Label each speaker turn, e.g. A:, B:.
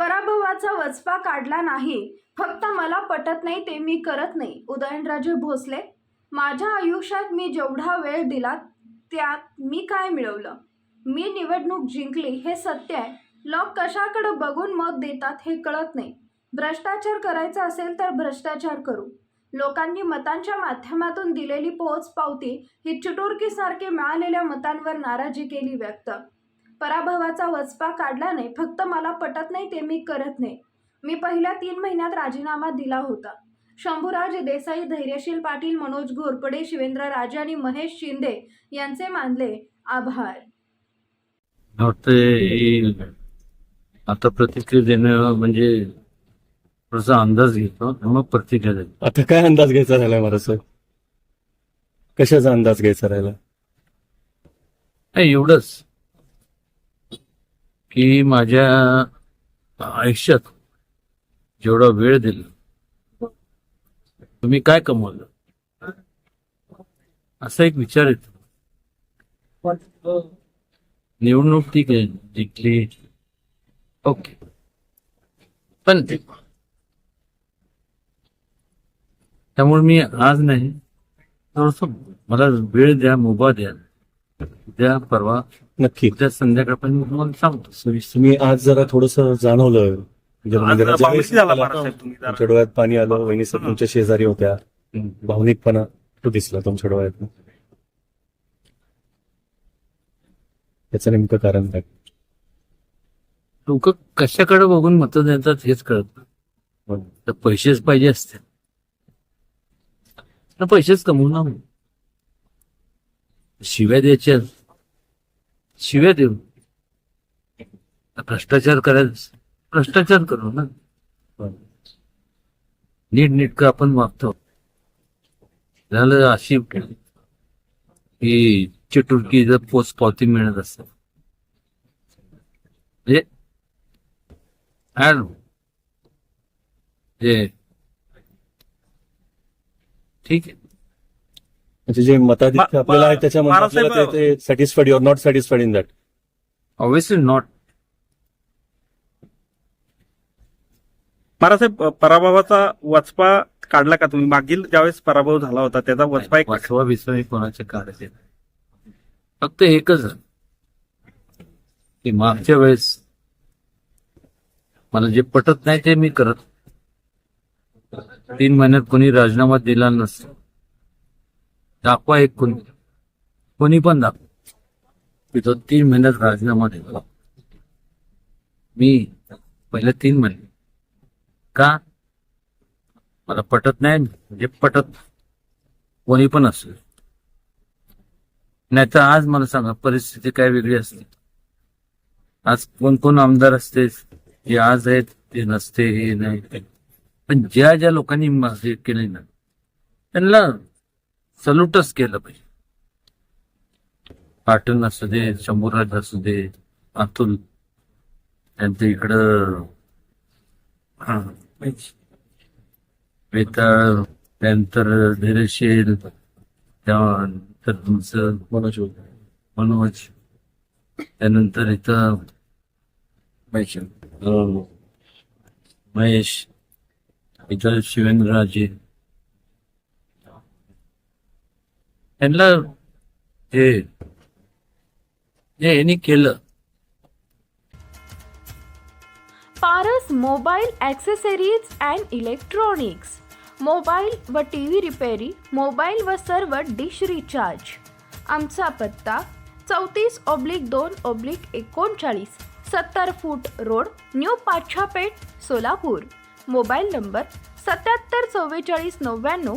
A: पराभवाचा वचपा काढला नाही. फक्त मला पटत नाही ते मी करत नाही. उदयनराजे भोसले माझ्या आयुष्यात मी जेवढा वेळ दिला त्यात मी काय मिळवलं? मी निवडणूक जिंकली हे सत्य आहे. लोक कशाकडे बघून मत देतात हे कळत नाही. भ्रष्टाचार करायचा असेल तर भ्रष्टाचार करू. लोकांनी मतांच्या माध्यमातून दिलेली पोहोचपावती पावती ही चिटुरकीसारखे मिळालेल्या मतांवर नाराजी केली व्यक्त. पराभवाचा वचपा काढला नाही फक्त मला पटत नाही ते मी करत नाही. मी पहिल्या तीन महिन्यात राजीनामा दिला होता. शंभूराज देसाई धैर्यशील पाटील मनोज घोरपडे शिवेंद्र राजे आणि महेश शिंदे यांचे मानले आभार.
B: आता प्रतिक्रिया देणं म्हणजे थोडासा अंदाज घेतो मग प्रतिक्रिया देतो.
C: आता काय अंदाज घ्यायचा राहिला मला सर? कशाचा अंदाज घ्यायचा राहिला?
B: नाही एवढंच. की माझ्या आयुष्यात जेवढा वेळ दिला तुम्ही काय कमवलं? असा एक विचार येतो. निवडणूक ठीक आहे जिंकली. ओके. पण त्यामुळे मी आज नाही थोडस मला वेळ द्या मुभा द्या. उद्या परवा
C: नक्की.
B: उद्या संध्याकाळपर्यंत मी तुम्हाला सांगतो.
C: तुम्ही आज जरा थोडस जाणवलं. म्हणजे मंदिराच्या वेळेस. तुमच्या डोळ्यात पाणी आलं वहिनी सर तुमच्या शेजारी होत्या. भावनिकपणा तो दिसला तुमच्या डोळ्यात. याचं नेमकं कारण काय?
B: लोक कशाकडे बघून मत देतात हेच कळत नाही. तर पैसेच पाहिजे असते पैसेच कमवू ना. शिव्या द्यायच्या शिव्या देऊ भ्रष्टाचार करायचं भ्रष्टाचार करू ना. नीट नीटकं आपण वागतो झालं अशी की चिटुरकी जर पोच पावती मिळत असत म्हणजे ठीक आहे.
C: म्हणजे जे मताधिक्य
D: मा-
C: आपल्याला आहे त्याच्यामध्ये आपल्याला
D: बाळासाहेब-
C: ते satisfied your not satisfied in that
B: obviously not
D: Maharajsaheb पराभवाचा वचपा काढला का तुम्ही? मागील ज्यावेळेस पराभव झाला होता त्याचा वचपा एक
B: वाचवा बिचवा हे कोणाच्या काढायचे नाही. फक्त एकच आहे. की मागच्या वेळेस मला जे पटत नाही ते मी करत. तीन महिन्यात कोणी राजीनामा दिला नसतो. दाखवा एक कोणी. कोणी पण दाखवा. मी तो तीन महिन्यात राजीनामा दिला मी पहिले तीन महिने. का? मला पटत नाही म्हणजे पटत कोणी पण असेल. नाही तर आज मला सांगा परिस्थिती काय वेगळी असते? आज कोण कोण आमदार असते? जे आज आहेत ते नसते हे नाही. पण ज्या ज्या लोकांनी माझे केले ना त्यांना सल्यूटच केलं पाहिजे. पाटण असू दे शंभूराज असू दे अतुल त्यांचं इकडं हा वेताळ त्यानंतर धैर्यशील त्यानंतर तुमचं
C: मनोज.
B: मनोज. त्यानंतर इथं महेश. इथं शिवेंद्रराजे. त्यांना हे जे यांनी केलं.
A: Paras mobile accessories and electronics. Mobile व टी व्ही रिपेरी मोबाईल व सर्व डिश रिचार्ज. आमचा पत्ता चौतीस ऑब्लिक दोन ऑब्लिक एकोणचाळीस सत्तर foot road new Pachhapeth Solapur. Mobile number सत्याहत्तर चव्वेचाळीस नव्याण्णव